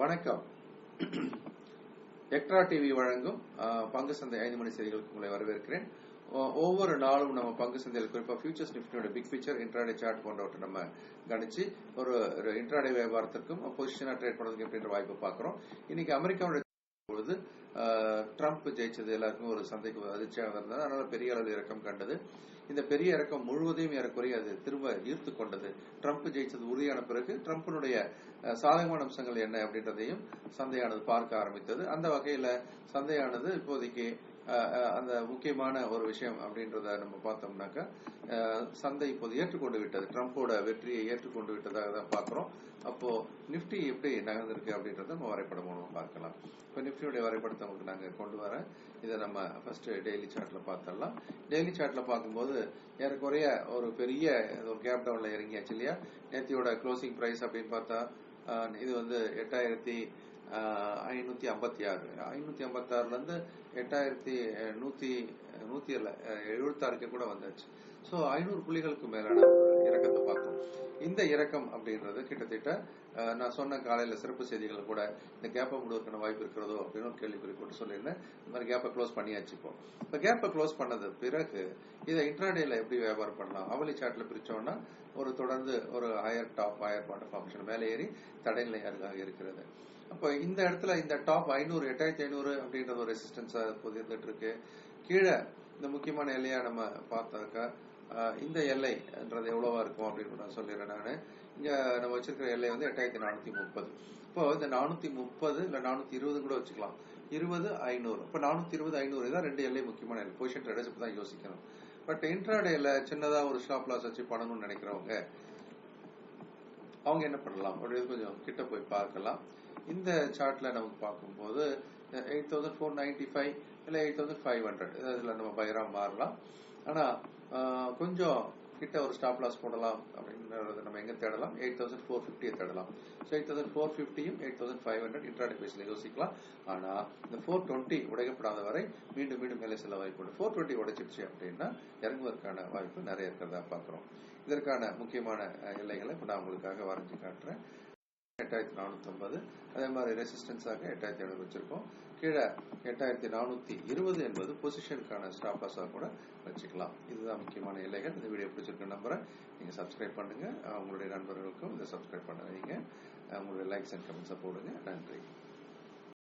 வணக்கம். Extra TV வழங்கும் பங்கு சந்தை ஐந்து மணி செய்திகளுக்கு உங்களை வரவேற்கிறேன். ஒவ்வொரு நாளும் நம்ம பங்கு சந்தையில் குறிப்பா ஃபியூச்சர்ஸ் நிஃப்டியோட பிக் பிக்சர் இன்ட்ராடே சார்ட் போன்றவற்றை நம்ம கணிச்சு ஒரு இன்ட்ராடே வியாபாரத்திற்கும் பொசிஷனா ட்ரேட் பண்ணுறதுக்கு எப்படின்ற வாய்ப்பு பார்க்குறோம். இன்னைக்கு அமெரிக்காவோட பொழுது ட்ரம்ப் ஜெயிச்சது எல்லாருக்கும் ஒரு சந்தைக்கு அதிர்ச்சியாக இருந்தது. அதனால பெரிய அளவில் இறக்கம் கண்டது. இந்த பெரிய இறக்கம் முழுவதையும் ஏறக்குறைய அது திரும்ப ஈர்த்து கொண்டது. ட்ரம்ப் ஜெயிச்சது உறுதியான பிறகு ட்ரம்பினுடைய சாதகமான அம்சங்கள் என்ன அப்படின்றதையும் சந்தையானது பார்க்க ஆரம்பித்தது. அந்த வகையில சந்தையானது இப்போதைக்கு அந்த முக்கியமான ஒரு விஷயம் அப்படின்றத நம்ம பார்த்தோம்னாக்கா சந்தை இப்போது ஏற்றுக்கொண்டு விட்டது ட்ரம்ப்போட வெற்றியை ஏற்றுக்கொண்டு விட்டதாக தான் பார்க்குறோம். அப்போ நிப்டி எப்படி நகர்ந்திருக்கு அப்படின்றத நம்ம வரைபடம் மூலமாக பார்க்கலாம். இப்போ நிப்டியுடைய வரைபடத்தை உங்களுக்கு நாங்கள் கொண்டு வரேன். இதை நம்ம ஃபர்ஸ்ட் டெய்லி சார்ட்ல பார்த்துடலாம். டெய்லி சார்ட்ல பார்க்கும்போது ஏறக்குறைய ஒரு பெரிய ஒரு கேப் டவுன்ல இறங்கியாச்சு இல்லையா? நேத்தியோட க்ளோசிங் பிரைஸ் அப்படின்னு பார்த்தா இது வந்து எட்டாயிரத்தி ஐநூத்தி ஐம்பத்தி ஆறு. ஐநூத்தி ஐம்பத்தி ஆறுல இருந்து எட்டாயிரத்தி அஹ், நூத்தி நூத்தி எழுபத்தாறுக்கு கூட வந்தாச்சு. ஸோ ஐநூறு புள்ளிகளுக்கு மேலான இறக்கத்தை பார்த்தோம். இந்த இறக்கம் அப்படின்றது கிட்டத்தட்ட நான் சொன்ன காலையில சிறப்பு செய்திகள் கூட இந்த கேப்பை முடுவதற்கான வாய்ப்பு இருக்கிறதோ அப்படின்னு ஒரு கேள்வி போட்டு சொல்லியிருந்தேன். இந்த மாதிரி கேப்பை க்ளோஸ் பண்ணியாச்சு இப்போ. இப்போ கேப்பை க்ளோஸ் பண்ணது பிறகு இதை இன்ட்ராடேல எப்படி வியாபாரம் பண்ணலாம்? அவலி சாட்டில் பிரித்தோம்னா ஒரு தொடர்ந்து ஒரு higher top higher bottom function மேலே ஏறி தடைநிலை அருகாக இருக்கிறது? அப்போ இந்த இடத்துல இந்த டாப் ஐநூறு எட்டாயிரத்தி ஐநூறு அப்படின்றது ஒரு ரெசிஸ்டன்ஸா இப்போது இருந்துட்டு இருக்கு கீழே இந்த முக்கியமான எல்லையா நம்ம பார்த்தாக்கா இந்த எல்லைன்றது எவ்வளவா இருக்கும் அப்படின்னு நான் சொல்லிடுறேன் நான். இங்க நம்ம வச்சிருக்கிற எல்லை வந்து எட்டாயிரத்தி நானூத்தி முப்பது. இப்போ இந்த நானூத்தி முப்பது இல்ல நானூத்தி இருபது கூட வச்சுக்கலாம். இருபது ஐநூறு. இப்போ நானூத்தி இருபது ஐநூறு தான் ரெண்டு எல்லை முக்கியமான எல்லை. பொசிஷன் ட்ரேடர்ஸ் தான் யோசிக்கணும். பட் இன்ட்ராடேல சின்னதா ஒரு ஷாப் லாஸ் வச்சு பண்ணணும்னு நினைக்கிறவங்க அவங்க என்ன பண்ணலாம்? அப்படின்னு கொஞ்சம் கிட்ட போய் பார்க்கலாம். இந்த சார்ட்ல நமக்கு பார்க்கும்போது eight thousand four ninety five இல்லை எயிட் தௌசண்ட் ஃபைவ் ஹண்ட்ரட் இதில் நம்ம பயிராக மாறலாம். ஆனால் கொஞ்சம் கிட்ட ஒரு ஸ்டாப் லாஸ் போடலாம் அப்படின்றத நம்ம எங்க தேடலாம்? எயிட் தௌசண்ட் ஃபோர் ஃபிஃப்டியை தேடலாம். So eight thousand four ஃபிஃப்டியும் eight thousand five hundred intraday பேஸில் யோசிக்கலாம். ஆனால் இந்த ஃபோர் டுவெண்ட்டி உடைக்கப்படாத வரை மீண்டும் மீண்டும் மேலே செல்ல வாய்ப்பு உண்டு. ஃபோர் டுவெண்ட்டி உடைச்சிருச்சு அப்படின்னா இறங்குவதற்கான வாய்ப்பு நிறைய இருக்கிறதா பார்க்குறோம். இதற்கான முக்கியமான எல்லைகளை இப்போ நான் உங்களுக்காக வரைஞ்சு காட்டுறேன். எட்டாயிரத்தி நானூத்தி ஐம்பது அதே மாதிரி ரெசிஸ்டன்ஸாக எட்டாயிரத்தி ஐநூறு வச்சிருக்கோம். கீழே எட்டாயிரத்தி நானூத்தி இருபது என்பது பொசிஷனுக்கான ஸ்டாப்பாஸாக கூட வச்சுக்கலாம். இதுதான் முக்கியமான எல்லைகள். இந்த வீடியோ பிடிச்சிருக்க நம்புறேன். நீங்க சப்ஸ்கிரைப் பண்ணுங்க. உங்களுடைய நண்பர்களுக்கும் இதை சப்ஸ்கிரைப் பண்ண வைங்க. உங்களுடைய லைக்ஸ் அண்ட் கமெண்ட்ஸை போடுங்க. நன்றி.